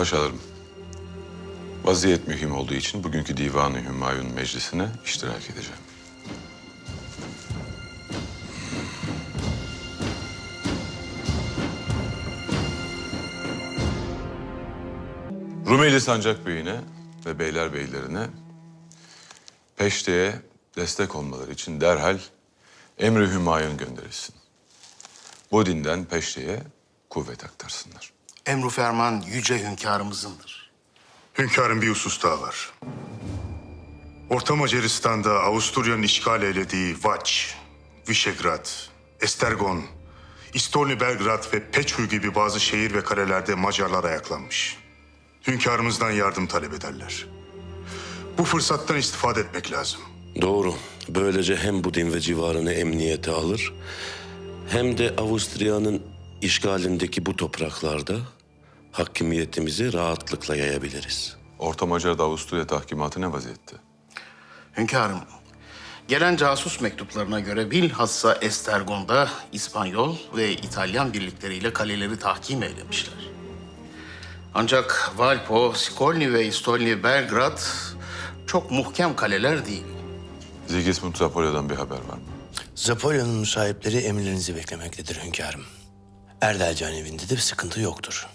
Paşalarım, vaziyet mühim olduğu için bugünkü Divan-ı Hümayun Meclisi'ne iştirak edeceğim. Rumeli Sancak Bey'ine ve Beylerbeylerine Peşte'ye destek olmaları için derhal emri Hümayun gönderilsin. Bu dinden Peşte'ye kuvvet aktarsınlar. Emru ferman yüce hünkârımızındır. Hünkârın bir husus daha var. Orta Macaristan'da Avusturya'nın işgal eylediği Vaç, Vişegrad, Estergon, İstolni Belgrad ve Peçhü gibi bazı şehir ve kalelerde Macarlar ayaklanmış. Hünkârımızdan yardım talep ederler. Bu fırsattan istifade etmek lazım. Doğru. Böylece hem Budin ve civarını emniyete alır... ...hem de Avusturya'nın işgalindeki bu topraklarda... ...hakimiyetimizi rahatlıkla yayabiliriz. Orta Macar'da Avusturya tahkimatı ne vaziyette? Hünkârım, gelen casus mektuplarına göre bilhassa Estergon'da İspanyol ve İtalyan birlikleriyle kaleleri tahkim eylemişler. Ancak Valpo, Skolni ve İstolni Belgrad çok muhkem kaleler değil. Sigismund Zapolya'dan bir haber var mı? Zapolya'nın sahipleri emirlerinizi beklemektedir hünkârım. Erdalcan evinde de bir sıkıntı yoktur.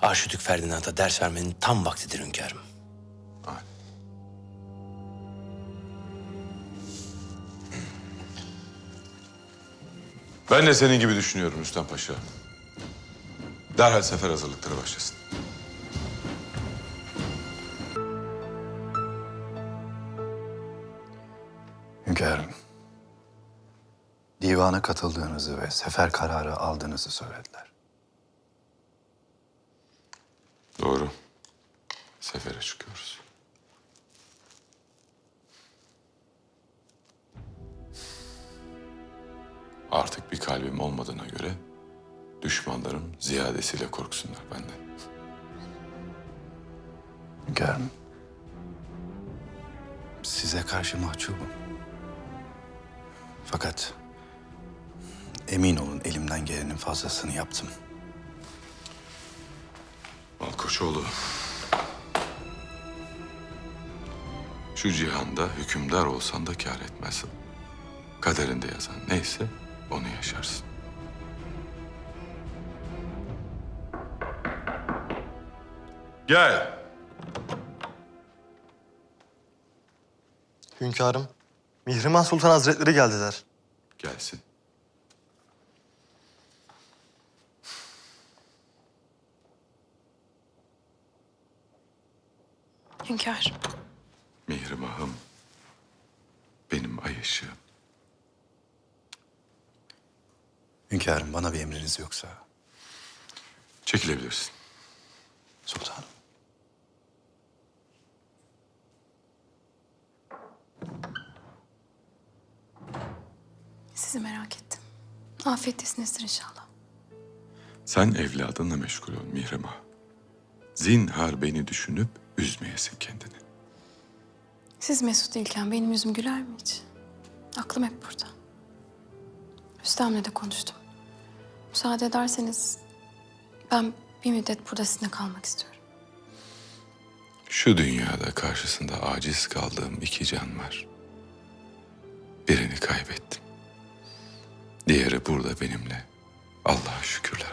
Arşidük Ferdinand'a ders vermenin tam vaktidir hünkârım. Ben de senin gibi düşünüyorum Rüstem Paşa. Derhal sefer hazırlıkları başlasın. Hünkârım, divana katıldığınızı ve sefer kararı aldığınızı söylediler. Doğru. Sefere çıkıyoruz. Artık bir kalbim olmadığına göre düşmanlarım ziyadesiyle korksunlar benden. Hünkârım, size karşı mahcubum. Fakat emin olun elimden gelenin fazlasını yaptım. Malkoçoğlu. Şu cihanda hükümdar olsan da kâr etmez. Kaderinde yazan neyse onu yaşarsın. Gel. Hünkârım, Mihrimah Sultan Hazretleri geldiler. Gelsin. Hünkâr, Mihrimah'ım. Benim ay ışığım. Hünkârım bana bir emriniz yoksa. Çekilebilirsin. Sultanım. sizi merak ettim. Afiyettesinizdir inşallah. Sen evladınla meşgul ol Mihrimah. Zinhar beni düşünüp üzmeyesin kendini. Siz mesut değilken benim yüzüm güler mi hiç? Aklım hep burada. Rüstem'le de konuştum. Müsaade ederseniz ben bir müddet burada sizinle kalmak istiyorum. Şu dünyada karşısında aciz kaldığım iki can var. Birini kaybettim. Diğeri burada benimle. Allah'a şükürler